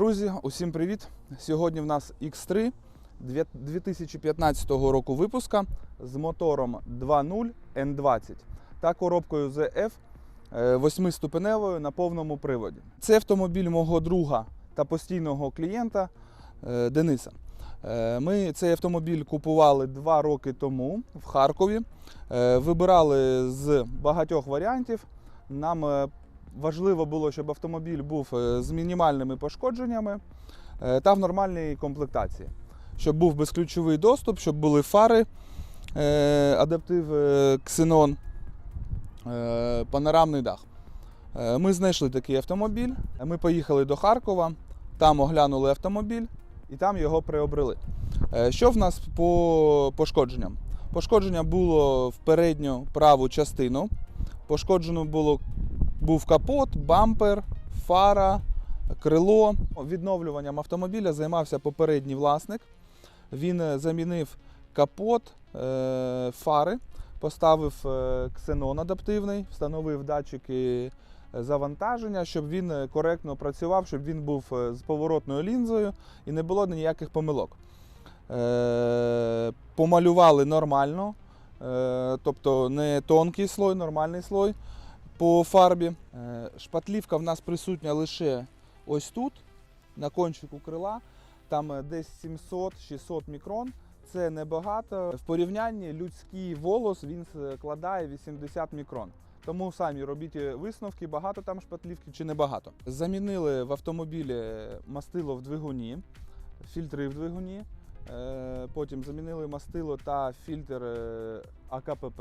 Друзі, усім привіт! Сьогодні в нас X3 дві- 2015 року випуска з мотором 2.0 N20 та коробкою ZF 8-ступеневою на повному приводі. Це автомобіль мого друга та постійного клієнта е, Дениса. Е, Ми цей автомобіль купували два роки тому в Харкові. Е, Вибирали з багатьох варіантів. Нам е, важливо було, щоб автомобіль був е, з мінімальними пошкодженнями е, та в нормальній комплектації. Щоб був безключовий доступ, щоб були фари, е, адаптив Xenon, панорамний дах. Ми знайшли такий автомобіль. Ми поїхали до Харкова, там оглянули автомобіль і там його приобрели. Що в нас по пошкодженням? Пошкодження було в передню праву частину. Пошкоджено було був капот, бампер, фара, крило. Відновлюванням автомобіля займався попередній власник. Він е, замінив капот, е, фари, поставив е, ксенон адаптивний, встановив датчики завантаження, щоб він коректно працював, щоб він був з поворотною лінзою і не було ніяких помилок. Помалювали нормально, тобто не тонкий слой, нормальний слой по фарбі. Е, Шпатлівка в нас присутня лише ось тут, на кончику крила. Там е, десь 700-600 мікрон. Це небагато. В порівнянні людський волос він складає 80 мікрон. Тому самі робіть висновки, багато там шпатлівки чи небагато. Замінили в автомобілі мастило в двигуні, фільтри в двигуні. Е, Потім замінили мастило та фільтр е, АКПП.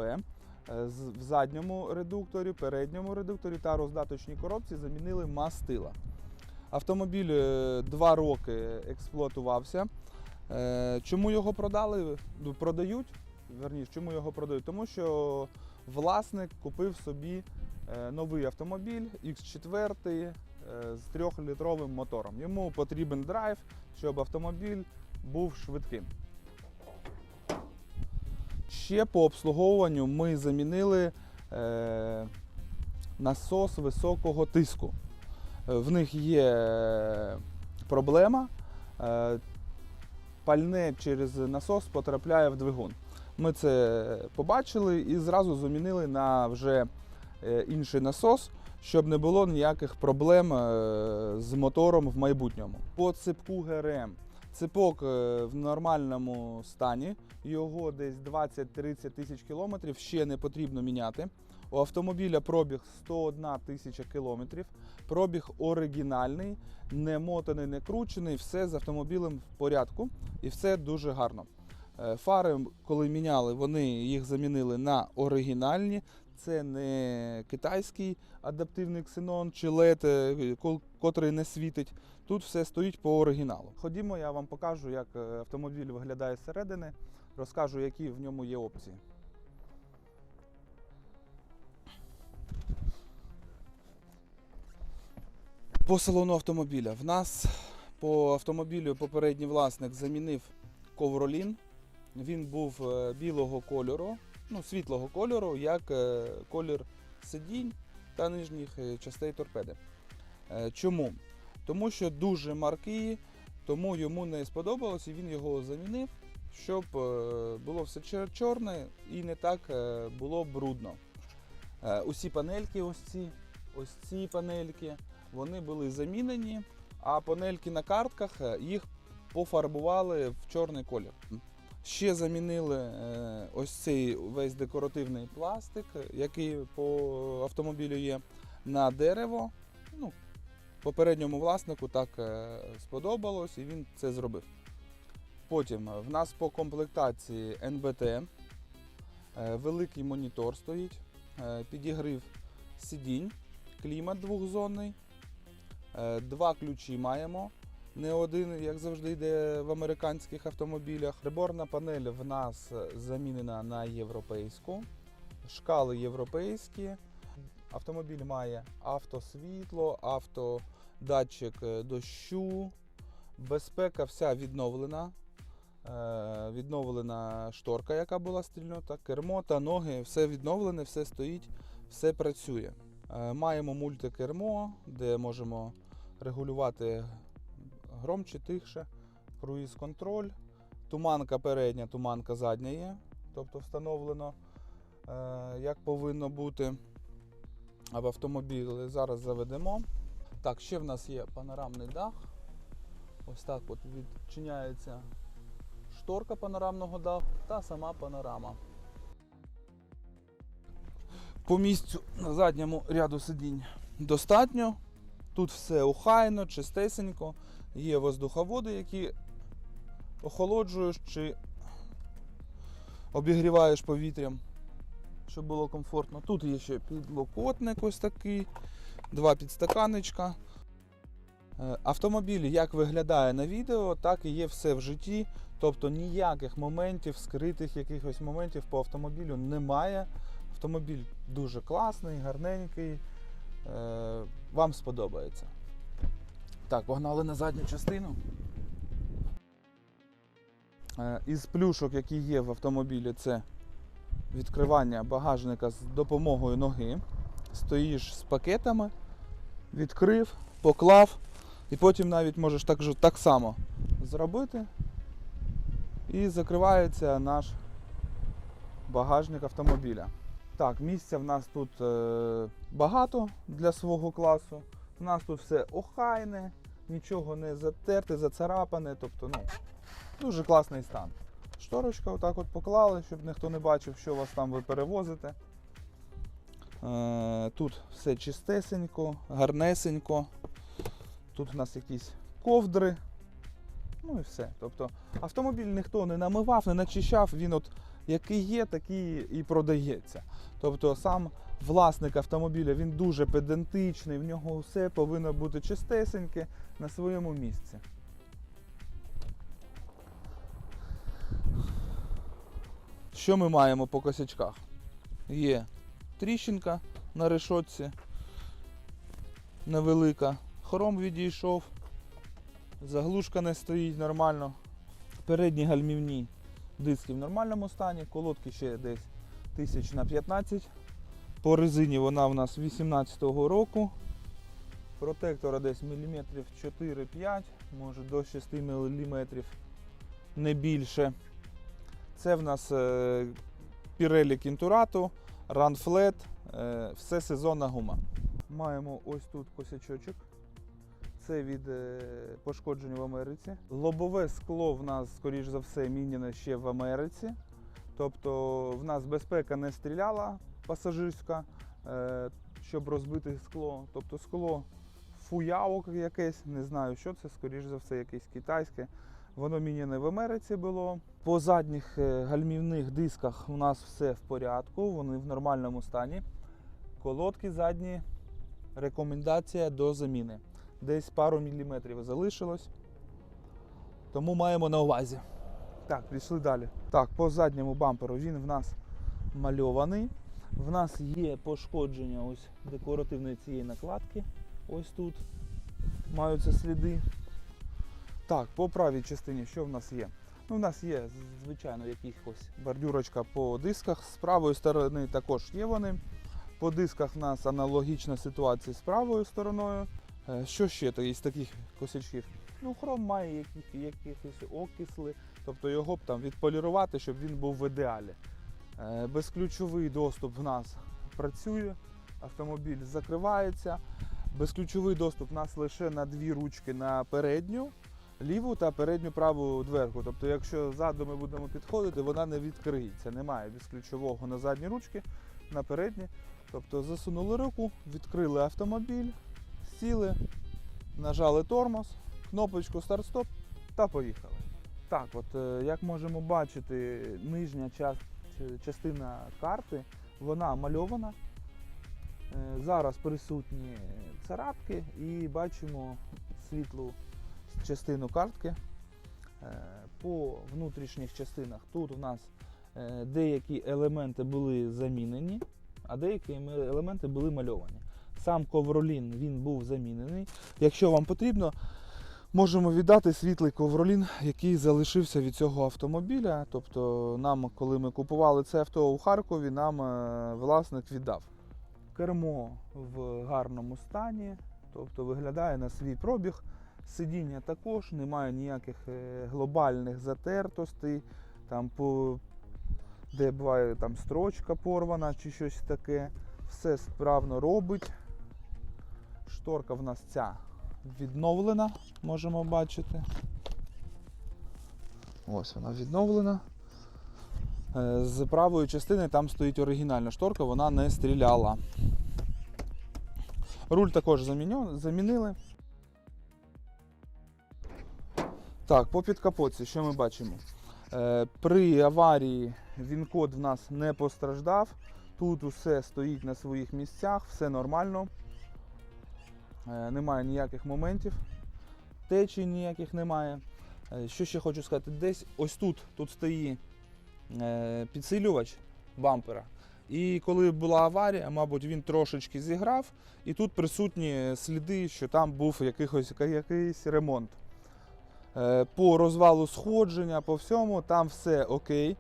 Е, В задньому редукторі, передньому редукторі та роздаточній коробці замінили мастила. Автомобіль е, два роки експлуатувався. Е, Чому його продали? Ну, Продають. Верніше, чому його продають? Тому що власник купив собі новий автомобіль X4 е, з 3-літровим мотором. Йому потрібен драйв, щоб автомобіль був швидким. Ще по обслуговуванню ми замінили е, насос високого тиску. Е, В них є е, проблема. е, Пальне через насос потрапляє в двигун. Ми це побачили і зразу замінили на вже е, інший насос, щоб не було ніяких проблем з мотором в майбутньому. По ципку ГРМ. Ципок е, в нормальному стані, його десь 20-30 тисяч кілометрів ще не потрібно міняти. У автомобіля пробіг 101 тисяча кілометрів. Пробіг оригінальний, не мотаний, не кручений, все з автомобілем в порядку і все дуже гарно. Е, Фари, коли міняли, вони їх замінили на оригінальні. Це не китайський адаптивний ксенон чи LED, е, котрий не світить. Тут все стоїть по оригіналу. Ходімо, я вам покажу, як е, автомобіль виглядає зсередини, розкажу, які в ньому є опції. По салону автомобіля. В нас по автомобілю попередній власник замінив ковролін. Він був е, білого кольору, ну, світлого кольору, як е, колір сидінь та нижніх е, частей торпеди. Е, Чому? Тому що дуже маркий, тому йому не сподобалось і він його замінив, щоб було все чорне і не так було брудно. Усі панельки, ось ці, ось ці панельки, вони були замінені, а панельки на картках їх пофарбували в чорний колір. Ще замінили е, ось цей весь декоративний пластик, який по автомобілю є, на дерево. Ну, попередньому власнику так е, сподобалось і він це зробив. Потім е, в нас по комплектації НБТ, великий монітор стоїть, підігрів сидінь, клімат двохзонний, два ключі маємо. Не один, як завжди, йде в американських автомобілях. Приборна панель в нас замінена на європейську, шкали європейські. Автомобіль має автосвітло, автодатчик дощу, безпека вся відновлена. Е, Відновлена шторка, яка була стрільнута, кермо та ноги, все відновлене, все стоїть, все працює. Е, Маємо мультикермо, де можемо регулювати громче, тихше, круїз контроль, туманка передня, туманка задня є, тобто встановлено, е, як повинно бути в автомобілі. Зараз заведемо. Так, ще в нас є панорамний дах. Ось так от відчиняється шторка панорамного даху та сама панорама. По місцю на задньому ряду сидінь достатньо. Тут все охайно, чистесенько. Є воздуховоди, які охолоджуєш чи обігріваєш повітрям, щоб було комфортно. Тут є ще підлокотник ось такий, два підстаканничка. Е, Автомобіль як виглядає на відео, так і є все в житті. Тобто ніяких моментів, скритих якихось моментів по автомобілю немає. Автомобіль дуже класний, гарненький. Е, Вам сподобається. Так, погнали на задню частину. Е, Із плюшок, які є в автомобілі, це відкривання багажника з допомогою ноги. Стоїш з пакетами, відкрив, поклав, і потім навіть можеш так, так само зробити. І закривається наш багажник автомобіля. Так, місця в нас тут е, багато для свого класу. У нас тут все охайне, нічого не затерте, зацарапане. Тобто, ну, дуже класний стан. Шторочка отак от поклали, щоб ніхто не бачив, що у вас там ви перевозите. Е, тут все чистесенько, гарнесенько. Тут у нас якісь ковдри. Ну і все. Тобто автомобіль ніхто не намивав, не начищав, він от який є, такий і продається. Тобто сам власник автомобіля він дуже педантичний, в нього все повинно бути чистесеньке на своєму місці. Що ми маємо по косячках? Є тріщинка на решотці, невелика. Хром відійшов, заглушка не стоїть нормально. Передні гальмівні диски в нормальному стані, колодки ще десь тисяч на 15. По резині вона в нас 18-го року. Протектора десь міліметрів 4-5, може до 6 мм, не більше. Це в нас е, Pirelli Kinturato, Run Flat, е, все сезонна гума. Маємо ось тут косячочок. Це від е, пошкоджень в Америці. Лобове скло в нас, скоріш за все, міняне ще в Америці. Тобто в нас безпека не стріляла пасажирська, е, щоб розбити скло. Тобто скло фуявок якесь, не знаю, що це, скоріш за все, якесь китайське. Воно міняне в Америці було. По задніх е, гальмівних дисках у нас все в порядку, вони в нормальному стані. Колодки задні, рекомендація до заміни. Десь пару міліметрів залишилось. Тому маємо на увазі. Так, пішли далі. Так, по задньому бамперу він в нас мальований. В нас є пошкодження ось декоративної цієї накладки. Ось тут маються сліди. Так, по правій частині що в нас є? Ну, в нас є, звичайно, якихось бордюрочка по дисках. З правої сторони також є вони. По дисках в нас аналогічна ситуація з правою стороною. Е, Що ще та- із таких косячків? Ну, хром має яких, якихось окисли, тобто його б там відполірувати, щоб він був в ідеалі. Е, Безключовий доступ в нас працює, автомобіль закривається. Безключовий доступ у нас лише на дві ручки на передню, ліву та передню праву дверку. Тобто, якщо ззаду ми будемо підходити, вона не відкриється. Немає безключового на задні ручки, на передні. Тобто засунули руку, відкрили автомобіль, сіли, нажали тормоз, кнопочку старт-стоп та поїхали. Так, от е, як можемо бачити, нижня частина карти вона мальована. Е, Зараз присутні царапки і бачимо світлу частину картки. Е, По внутрішніх частинах тут у нас деякі елементи були замінені, а деякі ем- елементи були мальовані. Сам ковролін він був замінений. Якщо вам потрібно, можемо віддати світлий ковролін, який залишився від цього автомобіля. Тобто, нам, коли ми купували це авто у Харкові, нам е, власник віддав. Кермо в гарному стані, тобто виглядає на свій пробіг. Сидіння також, немає ніяких е, глобальних затертостей, там по, де буває там строчка порвана чи щось таке. Все справно робить. Шторка в нас ця відновлена, можемо бачити. Ось вона відновлена. Е, З правої частини там стоїть оригінальна шторка, вона не стріляла. Руль також замінили. Так, по підкапотці, що ми бачимо? Е, При аварії він-код в нас не постраждав. Тут усе стоїть на своїх місцях, все нормально. Е, Немає ніяких моментів. Течій ніяких немає. Е, Що ще хочу сказати? Десь ось тут, тут стоїть е, підсилювач бампера. І коли була аварія, мабуть, він трошечки зіграв, і тут присутні сліди, що там був якихось, якийсь ремонт. По розвалу сходження, по всьому, там все окей.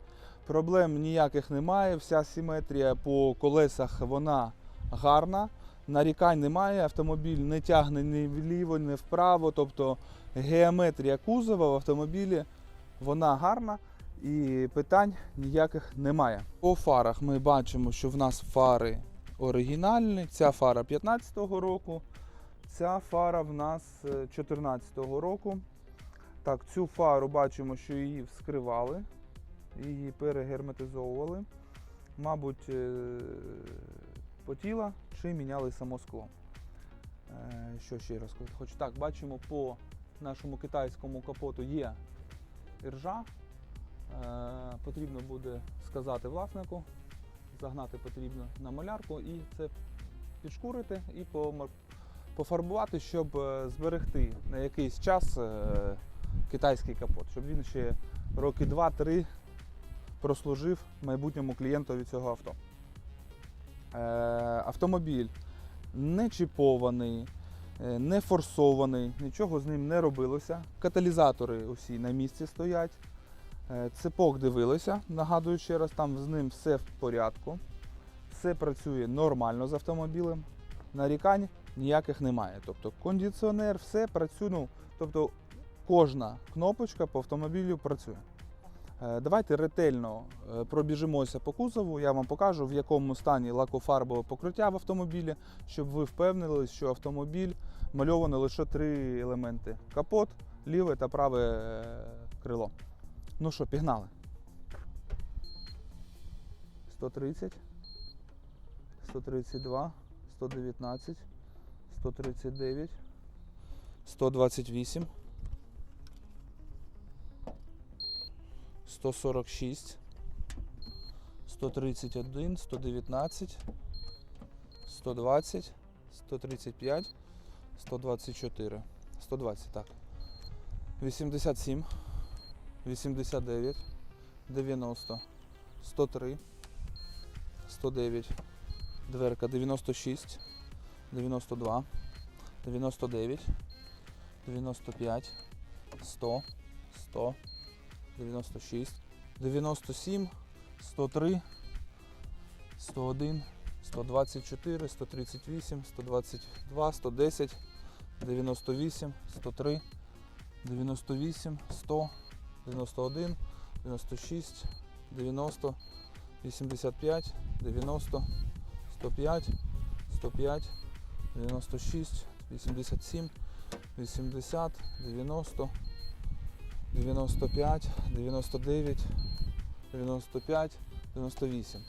Проблем ніяких немає. Вся симетрія по колесах вона гарна. Нарікань немає, автомобіль не тягне ні вліво, ні вправо. Тобто геометрія кузова в автомобілі вона гарна і питань ніяких немає. По фарах ми бачимо, що в нас фари оригінальні. Ця фара 15-го року, ця фара в нас е, 14-го року. Так, цю фару бачимо, що її вскривали, її перегерметизовували. Мабуть, потіла чи міняли само скло. Е, Що ще раз сказати? Хоч так, бачимо по нашому китайському капоту є іржа. Е, Потрібно буде сказати власнику, загнати потрібно на малярку і це підшкурити і пофарбувати, щоб е, зберегти на якийсь час китайський капот, щоб він ще роки 2-3 прослужив майбутньому клієнтові цього авто. Е, Автомобіль не чіпований, е, не форсований, нічого з ним не робилося. Каталізатори усі на місці стоять. Е, Цепок дивилися, нагадую ще раз, там з ним все в порядку. Все працює нормально з автомобілем. Нарікань ніяких немає. Тобто кондиціонер, все працює. Ну, тобто кожна кнопочка по автомобілю працює. Е, Давайте ретельно е, пробіжимося по кузову. Я вам покажу, в якому стані лакофарбове покриття в автомобілі, щоб ви впевнились, що автомобіль мальовано лише три елементи: капот, ліве та праве е, крило. Ну що, пігнали. 130, 132, 119, 139, 128, 146, 131, 119, 120, 135, 124, 120, так. 87, 89, 90, 103, 109, дверка 96, 92, 99, 95, 100, 100, 96, 97, 103, 101, 124, 138, 122, 110, 98, 103, 98, 100, 91, 96, 90, 85, 90, 105, 105, 96, 87, 80, 90, 95, 99, 95, 98.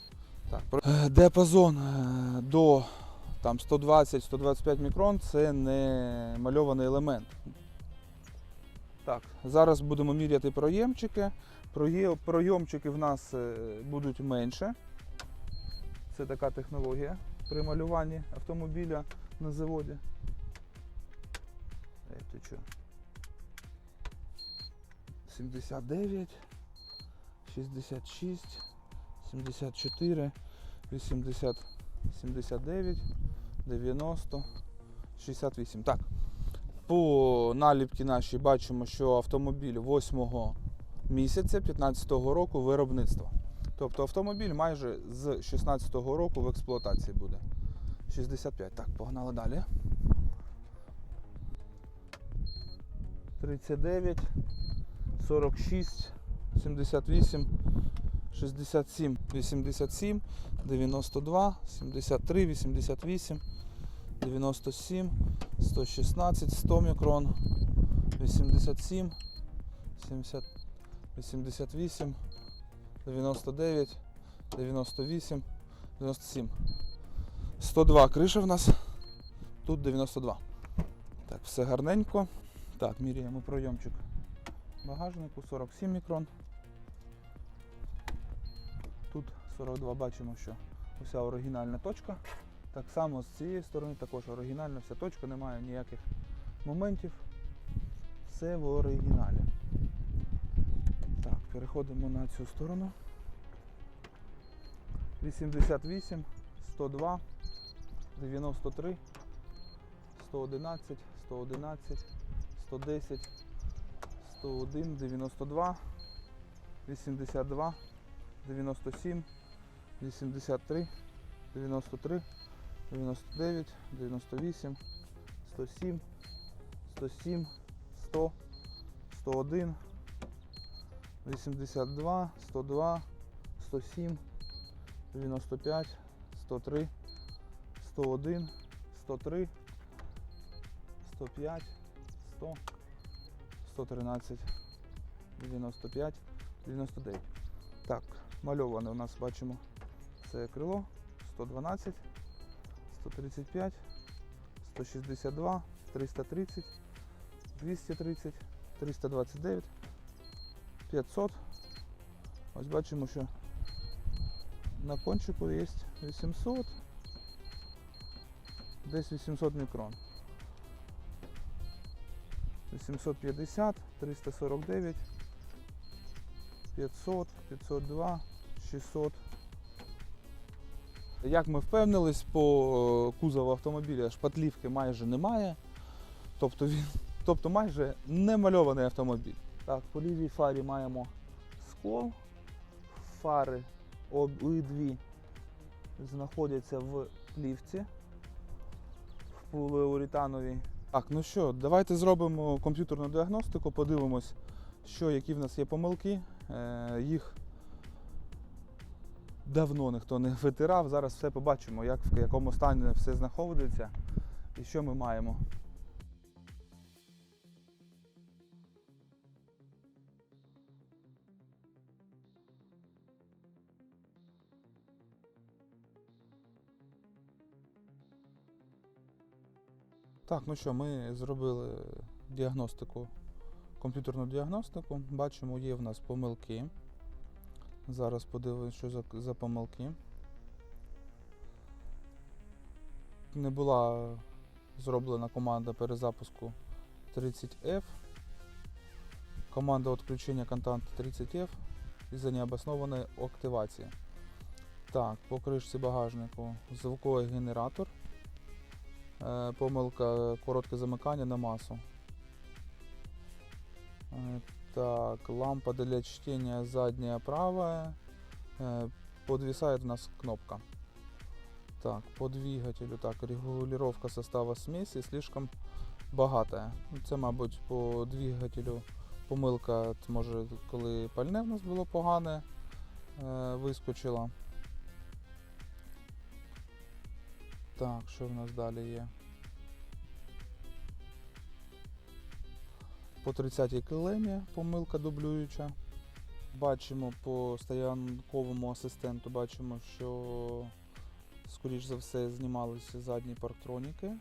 Так, Е, Діапазон е, до там, 120-125 мікрон це не мальований елемент. Так, зараз будемо міряти проємчики. Пройомчики в нас е, будуть менше. Це така технологія при малюванні автомобіля на заводі. Ей, ти? 79, 66, 74, 80, 79, 90, 68. Так. По наліпці нашій бачимо, що автомобіль 8 місяця 15-го року виробництва. Тобто автомобіль майже з 16-го року в експлуатації буде. 65. Так, погнали далі. 39, 46, 78, 67, 87, 92, 73, 88, 97, 116, 100 мікрон, 87, 70, 88, 99, 98, 97. 102 криша в нас. Тут 92. Так, все гарненько. Так, міряємо пройомчик багажнику 47 мікрон. Тут 42 бачимо, що уся оригінальна точка. Так само з цієї сторони також оригінальна вся точка, немає ніяких моментів. Все в оригіналі. Так, переходимо на цю сторону. 88, 102, 93, 111, 111, 110, 101, 92, 82, 97, 83, 93, 99, 98, 107, 107, 100, 101, 82, 102, 107, 95, 103, 101, 103, 105, 100, 113, 95, 99. Так, мальоване у нас бачимо це крило 112, 135, 162, 330, 230, 329, 500. Ось бачимо, що на кончику є 800, десь 800 мікрон. 850, 349, 500, 502, 600. Як ми впевнились, по е, кузову автомобіля шпатлівки майже немає. Тобто він тобто майже не мальований автомобіль. Так, по лівій фарі маємо скло. Фари обидві знаходяться в плівці в поліуретановій. Так, ну що, давайте зробимо комп'ютерну діагностику, подивимось, що, які в нас є помилки. Е, їх давно ніхто не витирав. Зараз все побачимо, як, в якому стані все знаходиться і що ми маємо. Так, ну що, ми зробили діагностику, комп'ютерну діагностику. Бачимо, є в нас помилки. Зараз подивимось, що за, за помилки. Не була зроблена команда перезапуску 30F. Команда відключення контакту 30F із-за необоснованої активації. Так, по кришці багажнику звуковий генератор. Е, Помилка коротке замикання на масу. Е, Так, лампа для чтения задняя правая. Э, Подвисает у нас кнопка. Так, по двигателю. Так, регулировка состава смеси слишком багатая. Це, мабуть, по двигателю помилка, може, коли пальне в нас було погане, е, Так, що в нас далі є? По 30-й килемі помилка дублююча. Бачимо по стоянковому асистенту, бачимо, що скоріш за все знімалися задні парктроніки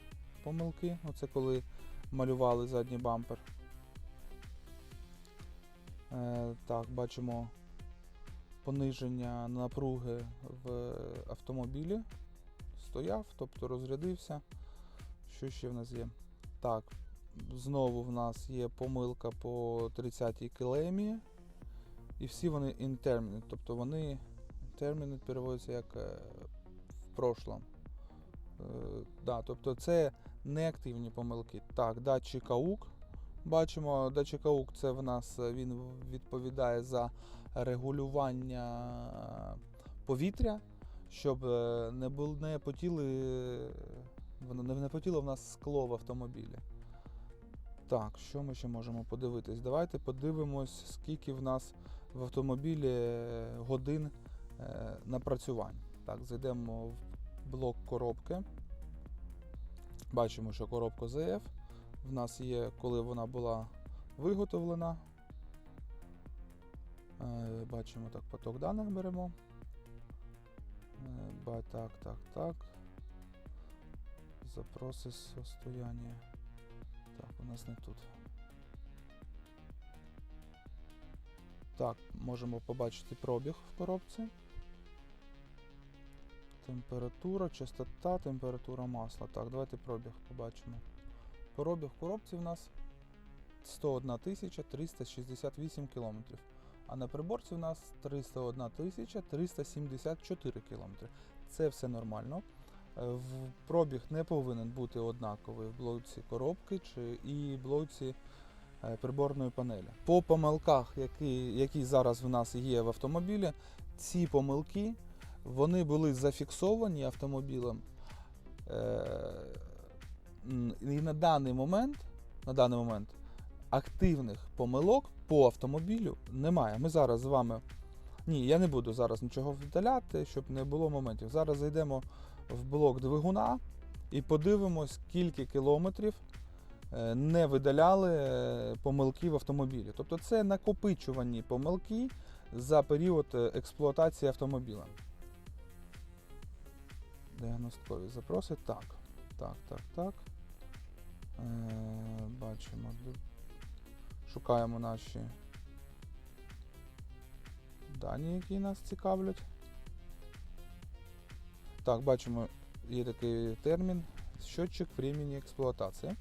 помилки. Оце коли малювали задній бампер. Е, так, бачимо пониження напруги в автомобілі. Стояв, тобто розрядився. Що ще в нас є? Так, Знову в нас є помилка по 30-й килемі. І всі вони interminate, тобто вони interminate переводяться як е, в прошлом. Е, да, тобто це неактивні помилки. Так, датчик AUX. Бачимо, датчик AUX це в нас е, він відповідає за регулювання повітря, щоб е, не, бул, не потіли, не, потіло в нас скло в автомобілі. Так, що ми ще можемо подивитись? Давайте подивимось, скільки в нас в автомобілі е, годин е, напрацювань. Так, зайдемо в блок коробки. Бачимо, що коробка ZF в нас є, коли вона була виготовлена. Бачимо так, поток даних беремо. Е, Ба, так, так, так. Запроси состояння. Так, у нас не тут. Так, можемо побачити пробіг в коробці. Температура, частота, температура масла. Так, давайте пробіг побачимо. Пробіг коробці в нас 101 368 км. А на приборці в нас 301 374 км. Це все нормально. Е, В пробіг не повинен бути однаковий в блоці коробки чи і блоці е, приборної панелі. По помилках, які, які зараз в нас є в автомобілі, ці помилки вони були зафіксовані автомобілем. Е, І на даний момент, на даний момент активних помилок по автомобілю немає. Ми зараз з вами. Ні, я не буду зараз нічого видаляти, щоб не було моментів. Зараз зайдемо в блок двигуна і подивимось, скільки кілометрів е, не видаляли е, помилки в автомобілі. Тобто це накопичувані помилки за період е, експлуатації автомобіля. Діагносткові запроси. Так, так, так, так. Е, бачимо. Шукаємо наші дані, які нас цікавлять. Так, бачимо, є такий термін щотчик времени експлуатації.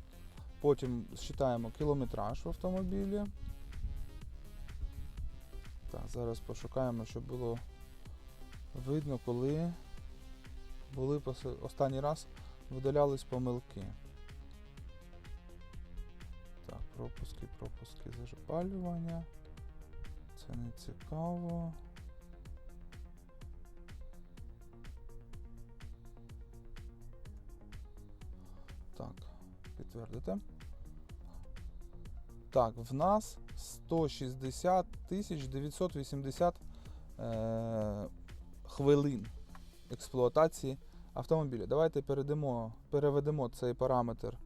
Потім считаємо кілометраж в автомобілі. Так, зараз пошукаємо, щоб було видно, коли були останній раз видалялись помилки. Пропуски, пропуски зажипалювання. Це не цікаво. Так, підтвердити. Так, в нас 160 980 е, хвилин експлуатації автомобіля. Давайте перейдемо, переведемо цей параметр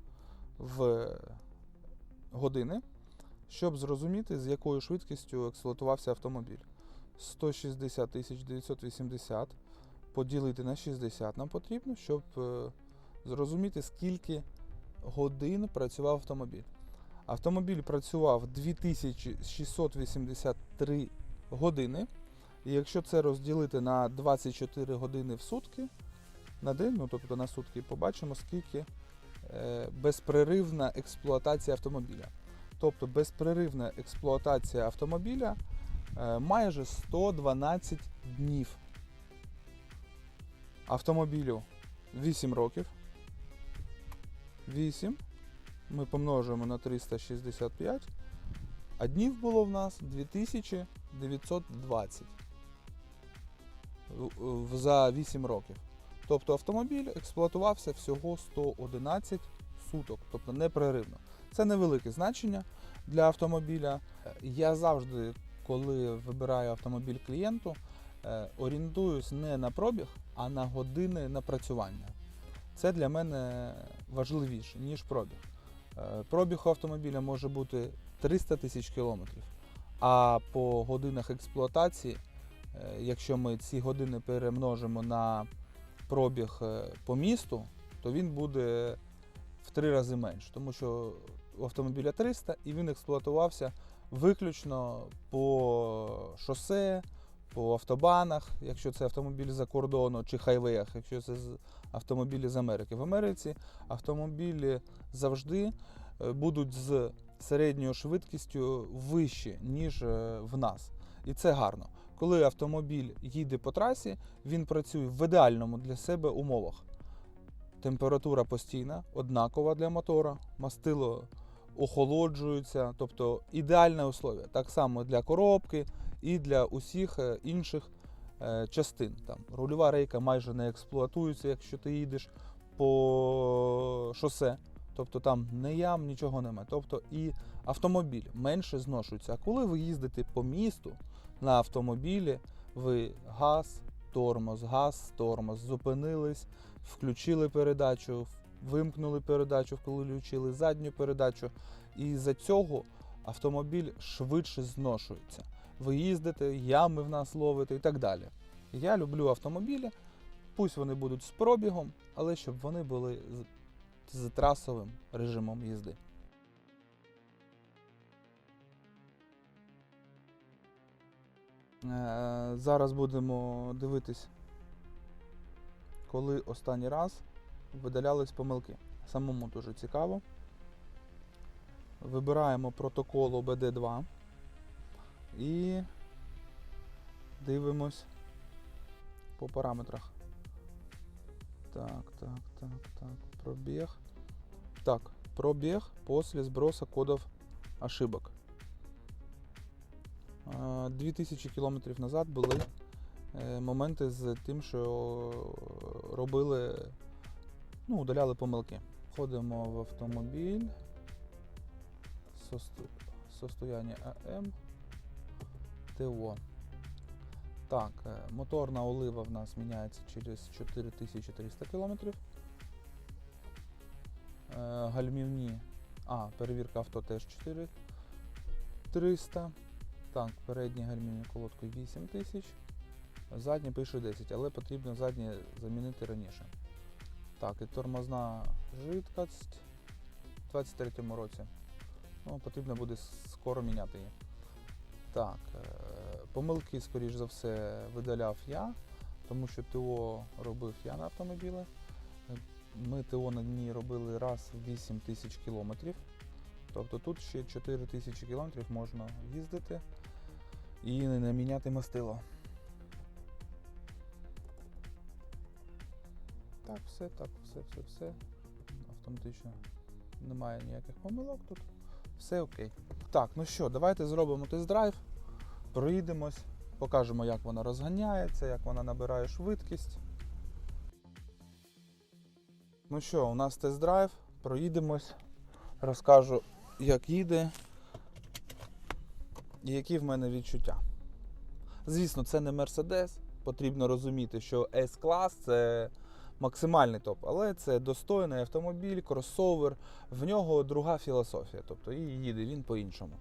в години, щоб зрозуміти, з якою швидкістю експлуатувався автомобіль. 160 980 поділити на 60 нам потрібно, щоб е, зрозуміти, скільки годин працював автомобіль. Автомобіль працював 2683 години. І якщо це розділити на 24 години в сутки на день, ну тобто на сутки, побачимо, скільки е, безпреривна експлуатація автомобіля. Тобто безпреривна експлуатація автомобіля е, майже 112 днів. Автомобілю 8 років. 8 ми помножимо на 365, а днів було в нас 2920 в- в- за 8 років. Тобто автомобіль експлуатувався всього 111 суток, тобто непреривно. Це невелике значення для автомобіля. Я завжди, коли вибираю автомобіль клієнту, е, орієнтуюсь не на пробіг, а на години напрацювання. Це для мене важливіше, ніж пробіг. Е, Пробіг автомобіля може бути 300 тисяч кілометрів, а по годинах експлуатації, е, якщо ми ці години перемножимо на пробіг е, по місту, то він буде в три рази менше, тому що у автомобіля 300 і він експлуатувався виключно по шосе, по автобанах, якщо це автомобіль за кордону, чи хайвеях, якщо це автомобілі з Америки. В Америці автомобілі завжди е, будуть з середньою швидкістю вищі, ніж е, в нас. І це гарно. Коли автомобіль їде по трасі, він працює в ідеальному для себе умовах. Температура постійна, однакова для мотора, мастило охолоджується, тобто ідеальне условие. Так само для коробки і для усіх е, інших е, частин. Там рульова рейка майже не експлуатується, якщо ти їдеш по шосе. Тобто там не ям, нічого немає. Тобто і автомобіль менше зношується. А коли ви їздите по місту на автомобілі, ви газ, тормоз, газ, тормоз, зупинились, включили передачу, вимкнули передачу, включили задню передачу. І за цього автомобіль швидше зношується. Ви їздите, ями в нас ловите і так далі. Я люблю автомобілі, пусть вони будуть з пробігом, але щоб вони були з, трасовим режимом їзди. Зараз будемо дивитись, коли останній раз видалялись помилки. Самому дуже цікаво. Вибираємо протокол ОБД2 і дивимось по параметрах. Так, так, так, так. Пробіг. Так, пробіг після збросу кодів ошибок. Е, 2000 кілометрів назад були е, моменти з тим, що робили, ну, удаляли помилки. Входимо в автомобіль. Состо- Состояние АМ. ТО. Так, е, моторна олива в нас міняється через 4300 кілометрів. Е, Гальмівні. А, перевірка авто теж 4300. Так, передні гальмівні колодки 8000. Задні пише 10, але потрібно задні замінити раніше. Так, і тормозна жидкость у 23-му році. Ну, потрібно буде скоро міняти її. Так, е, помилки, скоріш за все, видаляв я, тому що ТО робив я на автомобілі. Ми ТО на ній робили раз в 8 тисяч кілометрів. Тобто тут ще 4 тисячі кілометрів можна їздити і не міняти мастило. Так, все, так, все, все, все. Автоматично немає ніяких помилок тут. Все окей. Так, ну що, давайте зробимо тест-драйв, проїдемось, покажемо, як вона розганяється, як вона набирає швидкість. Ну що, у нас тест-драйв, проїдемось, розкажу, як їде і які в мене відчуття. Звісно, це не Mercedes. Потрібно розуміти, що S-клас це максимальний топ, але це достойний автомобіль, кросовер. В нього друга філософія, тобто і їде він по-іншому.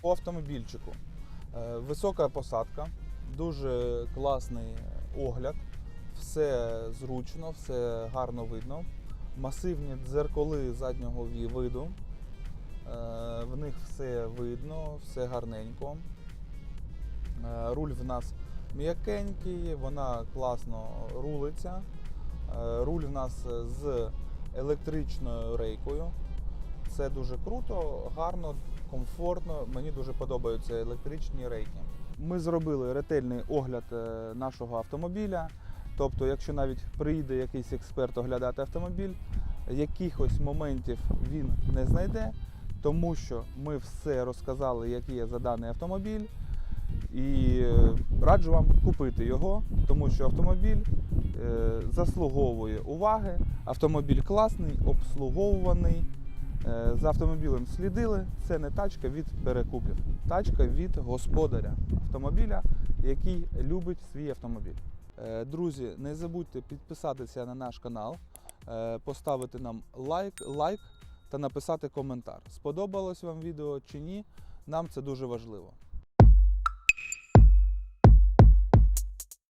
По автомобільчику. Е, Висока посадка, дуже класний огляд, все зручно, все гарно видно. Масивні дзеркали заднього виду. Е, В них все видно, все гарненько. Е, Руль в нас м'якенький, вона класно рулиться. Е, Руль в нас з електричною рейкою. Це дуже круто, гарно, комфортно. Мені дуже подобаються електричні рейки. Ми зробили ретельний огляд е, нашого автомобіля. Тобто, якщо навіть прийде якийсь експерт оглядати автомобіль, якихось моментів він не знайде, тому що ми все розказали, як є за даний автомобіль. І е, раджу вам купити його, тому що автомобіль е, заслуговує уваги. Автомобіль класний, обслуговуваний. Е, За автомобілем слідили. Це не тачка від перекупів, тачка від господаря автомобіля, який любить свій автомобіль. Е, Друзі, не забудьте підписатися на наш канал, е, поставити нам лайк, лайк та написати коментар. Сподобалось вам відео чи ні? Нам це дуже важливо.